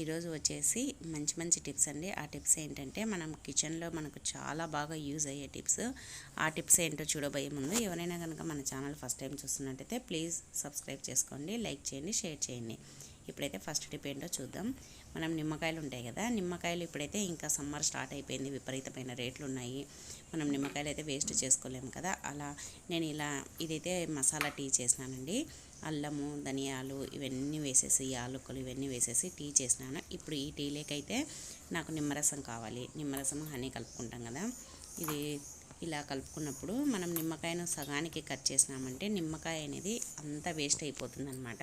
ఈరోజు వచ్చేసి మంచి మంచి టిప్స్ అండి. ఆ టిప్స్ ఏంటంటే మనం కిచెన్లో మనకు చాలా బాగా యూజ్ అయ్యే టిప్స్. ఆ టిప్స్ ఏంటో చూడబోయే ముందు ఎవరైనా కనుక మన ఛానల్ ఫస్ట్ టైం చూస్తున్నట్టయితే ప్లీజ్ సబ్స్క్రైబ్ చేసుకోండి లైక్ చేయండి షేర్ చేయండి. ఇప్పుడైతే ఫస్ట్ టిప్ ఏంటో చూద్దాం. మనం నిమ్మకాయలు ఉంటాయి కదా నిమ్మకాయలు ఇప్పుడైతే ఇంకా సమ్మర్ స్టార్ట్ అయిపోయింది విపరీతమైన రేట్లు ఉన్నాయి. మనం నిమ్మకాయలు అయితే వేస్ట్ చేసుకోలేము కదా. అలా నేను ఇలా ఇదైతే మసాలా టీ చేసినానండి. అల్లము ధనియాలు ఇవన్నీ వేసేసి యాలకులు ఇవన్నీ వేసేసి టీ చేసినాను. ఇప్పుడు ఈ టీలేకైతే నాకు నిమ్మరసం కావాలి. నిమ్మరసం హనీ కలుపుకుంటాం కదా. ఇది ఇలా కలుపుకున్నప్పుడు మనం నిమ్మకాయను సగానికి కట్ చేసినామంటే నిమ్మకాయ అనేది అంతా వేస్ట్ అయిపోతుంది అనమాట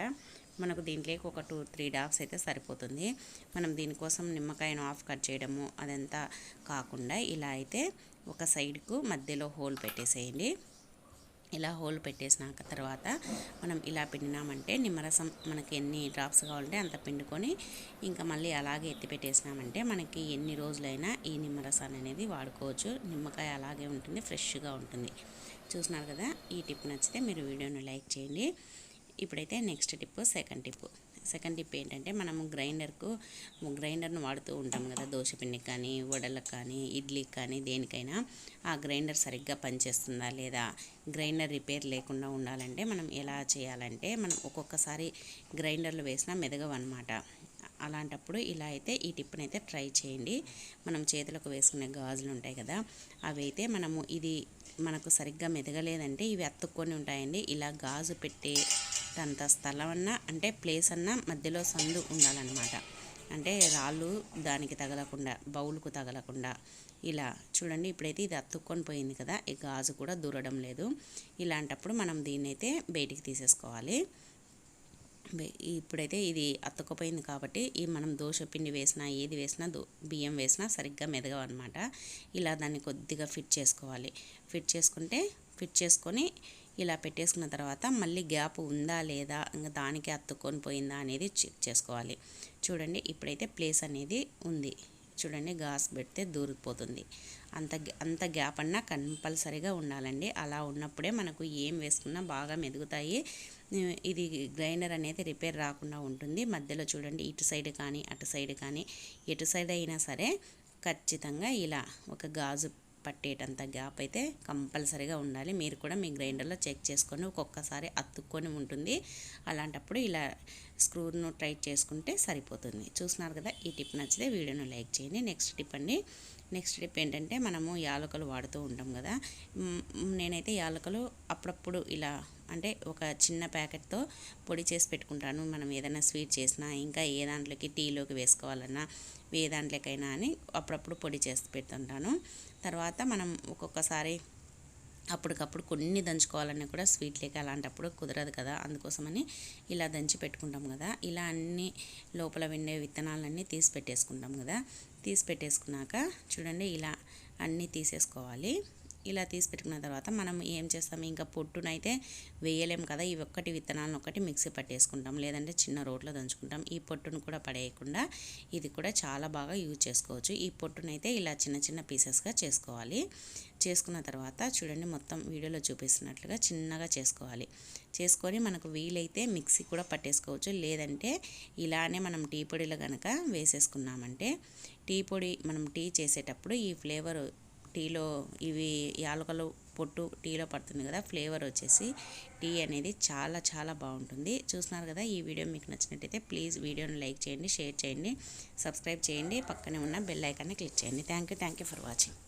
మనకు దీంట్లోకి ఒక టూ త్రీ డాబ్స్ అయితే సరిపోతుంది. మనం దీనికోసం నిమ్మకాయను ఆఫ్ కట్ చేయడము అదంతా కాకుండా ఇలా అయితే ఒక సైడ్కు మధ్యలో హోల్ పెట్టేసేయండి. ఇలా హోల్ పెట్టేసినాక తర్వాత మనం ఇలా పిండినామంటే నిమ్మరసం మనకి ఎన్ని డ్రాప్స్ కావాలంటే అంత పిండుకొని ఇంకా మళ్ళీ అలాగే ఎత్తి పెట్టేసినామంటే మనకి ఎన్ని రోజులైనా ఈ నిమ్మరసాన్ని అనేది వాడుకోవచ్చు. నిమ్మకాయ అలాగే ఉంటుంది ఫ్రెష్గా ఉంటుంది. చూసినారు కదా? ఈ టిప్ నచ్చితే మీరు వీడియోని లైక్ చేయండి. ఇప్పుడైతే next tip second tip. Second tip ఏంటంటే మనము గ్రైండర్కు గ్రైండర్ను వాడుతూ ఉంటాం కదా దోశ పిండి కానీ వడలకు కానీ ఇడ్లీకి కానీ దేనికైనా. ఆ గ్రైండర్ సరిగ్గా పనిచేస్తుందా లేదా గ్రైండర్ రిపేర్ లేకుండా ఉండాలంటే మనం ఎలా చేయాలంటే మనం ఒక్కొక్కసారి గ్రైండర్లు వేసినా మెదగవన్నమాట. అలాంటప్పుడు ఇలా అయితే ఈ టిప్ని అయితే ట్రై చేయండి. మనం చేతులకు వేసుకునే గాజులు ఉంటాయి కదా అవి అయితే మనము ఇది మనకు సరిగ్గా మెదగలేదంటే ఇవి అతుక్కొని ఉంటాయండి. ఇలా గాజు పెట్టి అంత స్థలం అన్నా అంటే ప్లేస్ అన్నా మధ్యలో సందు ఉండాలన్నమాట. అంటే రాళ్ళు దానికి తగలకుండా బౌల్కు తగలకుండా ఇలా చూడండి ఇప్పుడైతే ఇది అతుక్కొని పోయింది కదా ఈ గాజు కూడా దూరడం లేదు. ఇలాంటప్పుడు మనం దీన్ని అయితే బయటికి తీసేసుకోవాలి. ఇప్పుడైతే ఇది అతుక్కపోయింది కాబట్టి ఈ మనం దోశ పిండి వేసినా ఏది వేసినా బియ్యం వేసినా సరిగ్గా మెదగవన్నమాట. ఇలా దాన్ని కొద్దిగా ఫిట్ చేసుకోవాలి. ఫిట్ చేసుకుంటే ఫిట్ చేసుకొని ఇలా పెట్టేసుకున్న తర్వాత మళ్ళీ గ్యాప్ ఉందా లేదా ఇంకా దానికి అత్తుకొని పోయిందా అనేది చెక్ చేసుకోవాలి. చూడండి ఇప్పుడైతే ప్లేస్ అనేది ఉంది. చూడండి గాస్ పెడితే దూరిపోతుంది. అంత అంత గ్యాప్ అన్నా కంపల్సరీగా ఉండాలండి. అలా ఉన్నప్పుడే మనకు ఏం వేసుకున్నా బాగా మెదుగుతాయి. ఇది గ్రైండర్ అనేది రిపేర్ రాకుండా ఉంటుంది. మధ్యలో చూడండి ఇటు సైడ్ కానీ అటు సైడ్ కానీ ఎటు సైడ్ అయినా సరే ఖచ్చితంగా ఇలా ఒక గాజు పట్టేటంత గ్యాప్ అయితే కంపల్సరీగా ఉండాలి. మీరు కూడా మీ గ్రైండర్లో చెక్ చేసుకొని ఒక్కొక్కసారి అతుక్కొని ఉంటుంది. అలాంటప్పుడు ఇలా స్క్రూను టైట్ చేసుకుంటే సరిపోతుంది. చూస్తున్నారు కదా ఈ టిప్ నచ్చితే వీడియోను లైక్ చేయండి. నెక్స్ట్ టిప్ అండి. నెక్స్ట్ టిప్ ఏంటంటే మనము యాలకులు వాడుతూ ఉంటాం కదా. నేనైతే యాలకులు అప్పుడప్పుడు ఇలా అంటే ఒక చిన్న ప్యాకెట్తో పొడి చేసి పెట్టుకుంటాను. మనం ఏదైనా స్వీట్ చేసినా ఇంకా ఏ దాంట్లోకి టీలోకి వేసుకోవాలన్నా ఏ దాంట్లోకైనా అని అప్పుడప్పుడు పొడి చేసి పెడుతుంటాను. తర్వాత మనం ఒక్కొక్కసారి అప్పటికప్పుడు కొన్ని దంచుకోవాలన్నా కూడా స్వీట్ లేక అలాంటప్పుడు కుదరదు కదా అందుకోసమని ఇలా దంచి పెట్టుకుంటాం కదా. ఇలా అన్ని లోపల ఉండే విత్తనాలన్నీ తీసి పెట్టేసుకుంటాం కదా. తీసి పెట్టేసుకున్నాక చూడండి ఇలా అన్నీ తీసేసుకోవాలి. ఇలా తీసి పెట్టుకున్న తర్వాత మనం ఏం చేస్తాం? ఇంకా పొట్టునైతే వేయలేం కదా ఇవి ఒక్కటి విత్తనాలను ఒకటి మిక్సీ పట్టేసుకుంటాం. లేదంటే చిన్న రోట్లో దంచుకుంటాం. ఈ పొట్టును కూడా పడేయకుండా ఇది కూడా చాలా బాగా యూజ్ చేసుకోవచ్చు. ఈ పొట్టునైతే ఇలా చిన్న చిన్న పీసెస్గా చేసుకోవాలి. చేసుకున్న తర్వాత చూడండి మొత్తం వీడియోలో చూపిస్తున్నట్లుగా చిన్నగా చేసుకోవాలి. చేసుకొని మనకు వీలైతే మిక్సీ కూడా పట్టేసుకోవచ్చు. లేదంటే ఇలానే మనం టీ పొడిలో కనుక వేసేసుకున్నామంటే టీ పొడి మనం టీ చేసేటప్పుడు ఈ ఫ్లేవర్ టీలో ఇవి యాలకలు పొట్టు టీలో పడుతుంది కదా ఫ్లేవర్ వచ్చేసి టీ అనేది చాలా చాలా బాగుంటుంది. చూస్తున్నారు కదా ఈ వీడియో మీకు నచ్చినట్టయితే ప్లీజ్ వీడియోని లైక్ చేయండి షేర్ చేయండి సబ్స్క్రైబ్ చేయండి పక్కనే ఉన్న బెల్ ఐకాన్ని క్లిక్ చేయండి. Thank you thank you for watching.